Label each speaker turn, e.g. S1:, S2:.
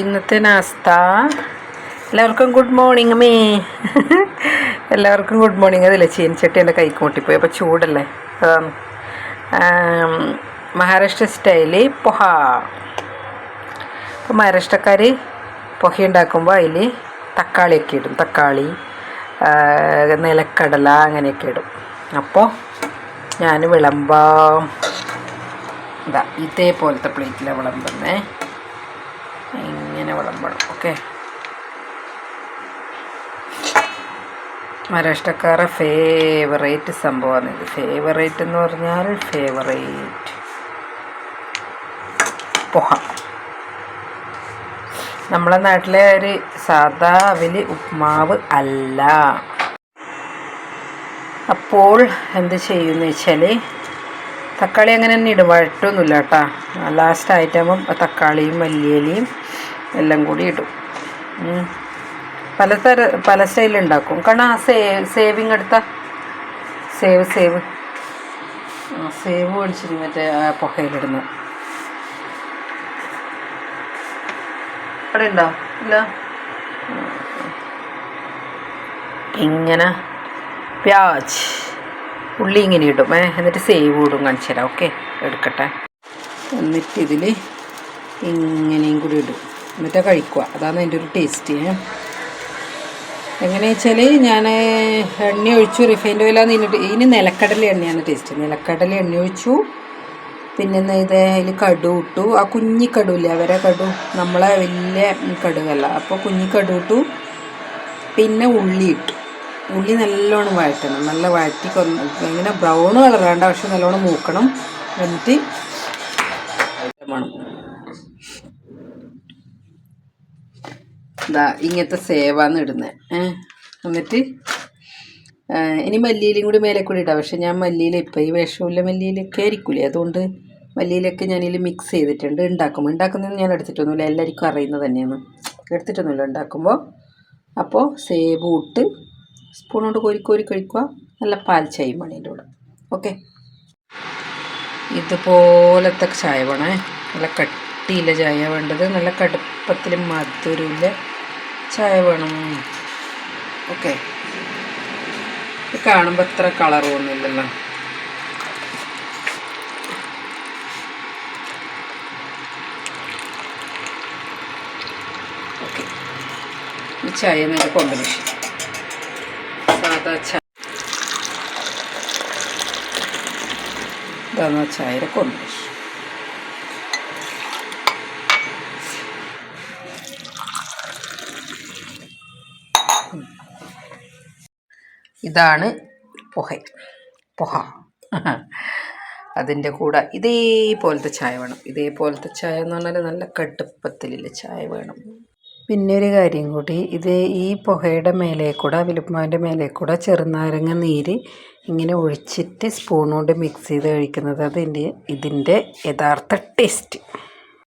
S1: ഇന്നത്തെ നാസ്ത. എല്ലാവർക്കും ഗുഡ് മോർണിംഗ് മേ എല്ലാവർക്കും ഗുഡ് മോർണിംഗ് അതില്ലേ ചീനച്ചട്ടി എന്റെ കൈക്ക് മുട്ടിപ്പോയി. അപ്പോൾ ചൂടല്ലേ? അതാണ്. മഹാരാഷ്ട്ര സ്റ്റൈൽ പൊഹ. അപ്പോൾ മഹാരാഷ്ട്രക്കാർ പൊഹ ഉണ്ടാക്കുമ്പോൾ അതിൽ തക്കാളിയൊക്കെ ഇടും. തക്കാളി നിലക്കടല അങ്ങനെയൊക്കെ ഇടും. അപ്പോൾ ഞാൻ വിളമ്പാം. ഇതാ ഇതേപോലത്തെ പ്ലേറ്റിലാണ് വിളമ്പുന്നേ. ഇങ്ങനെ വിളമ്പണം ഓക്കെ മഹാരാഷ്ട്രക്കാരുടെ ഫേവറേറ്റ് സംഭവമാണ് ഇത്. ഫേവറേറ്റ് എന്ന് പറഞ്ഞാൽ ഫേവറേറ്റ് പൊഹ. നമ്മളെ നാട്ടിലെ ഒരു സാധാ അവൽ ഉപ്മാവ് അല്ല. അപ്പോൾ എന്ത് ചെയ്യുന്ന വെച്ചാൽ തക്കാളി അങ്ങനെ തന്നെ ഇടും. വഴട്ടൊന്നുമില്ല കേട്ടോ. ലാസ്റ്റ് ആയിട്ടാകുമ്പം തക്കാളിയും മല്ലിയിലയും എല്ലാം കൂടി ഇടും. പലതര പല സ്റ്റൈലുണ്ടാക്കും കാരണം ആ സേ സേവിങ് എടുത്ത. സേവ് സേവ് സേവ് മേടിച്ചിരുന്നു മറ്റേ ആ പുഹയിലിടുന്നു അവിടെ ഉണ്ടോ? ഇല്ല? ഇങ്ങനെ. പ്യാജ്. ഉള്ളി ഇങ്ങനെ ഇടും. എന്നിട്ട് സേവ് ഇടും കാണിച്ചു തരാം. ഓക്കെ എടുക്കട്ടെ. എന്നിട്ട് ഇതിൽ ഇങ്ങനെയും കൂടി ഇടും. എന്നിട്ട് കഴിക്കുക. അതാണ് അതിന്റെ ഒരു ടേസ്റ്റ് എങ്ങനെ വെച്ചാൽ ഞാൻ എണ്ണ ഒഴിച്ചു. റിഫൈൻഡ് ഓയിലാണ് ഇതിന് ഇതിന് നിലക്കടല എണ്ണയാണ് ടേസ്റ്റ് നിലക്കടല എണ്ണ ഒഴിച്ചു. പിന്നെ ഇത്? അതിൽ കടു ഇട്ടു. ആ കുഞ്ഞി കടുവില്ലേ അവരെ കടു. നമ്മളെ വലിയ കടുവല്ല അപ്പോൾ കുഞ്ഞി കടു ഇട്ടു. പിന്നെ ഉള്ളി ഇട്ടു. ഉള്ളി നല്ലോണം വഴറ്റണം. നല്ല വഴറ്റി ഇങ്ങനെ ബ്രൗൺ കളർ വേണ്ട പക്ഷെ നല്ലോണം മൂക്കണം. എന്നിട്ട് ഇതാ ഇങ്ങനത്തെ സേവാന്ന് ഇടുന്നത് എന്നിട്ട് ഇനി മല്ലിയിലും കൂടി മേലെ കൂടി ഇടാം. പക്ഷെ ഞാൻ മല്ലിയിൽ ഇപ്പം ഈ വിഷമില്ല മല്ലിയിലൊക്കെ ആയിരിക്കൂലേ? അതുകൊണ്ട് മല്ലിയിലൊക്കെ ഞാനിതിൽ മിക്സ് ചെയ്തിട്ടുണ്ട്. ഉണ്ടാക്കുമ്പോൾ ഉണ്ടാക്കുന്നത് ഞാൻ എടുത്തിട്ടൊന്നുമില്ല. എല്ലാവർക്കും അറിയുന്നത് തന്നെയാണ്. എടുത്തിട്ടൊന്നുമില്ല. ഉണ്ടാക്കുമ്പോൾ അപ്പോൾ സേബ് ഇട്ട് സ്പൂൺ കൊണ്ട് കോരി കോരി കഴിക്കുക. നല്ല പാൽ ചായ മണീന്റെ കൂടെ. ഓക്കെ? ഇതുപോലത്തെ ചായ വേണേ നല്ല കട്ടിയില്ല ചായ വേണ്ടത്. നല്ല കടുപ്പത്തിൽ മധുരമില്ല ചായ വേണം. ഓക്കെ? കാണുമ്പോൾ അത്ര കളർ തോന്നില്ലല്ലോ. ഓക്കെ. ഈ ചായ നല്ല കോമ്പിനേഷൻ. ഇതാണ് ചായയുടെ കോമ്പിനേഷൻ ഇതാണ് പുഹ. പുഹ. അതിന്റെ കൂടെ ഇതേപോലത്തെ ചായ വേണം. ഇതേപോലത്തെ ചായ എന്ന് പറഞ്ഞാൽ നല്ല കടുപ്പത്തിലുള്ള ചായ വേണം. പിന്നെ ഒരു കാര്യം കൂടി. ഇത് ഈ പുകയുടെ മേലെ കൂടെ വിലുപ്പമാവിന്റെ മേലെ കൂടെ ചെറുനാരങ്ങ നീര് ഇങ്ങനെ ഒഴിച്ചിട്ട് സ്പൂൺ കൊണ്ട് മിക്സ് ചെയ്ത് കഴിക്കുന്നത് അതിന്റെ ഇതിന്റെ യഥാർത്ഥ ടേസ്റ്റ്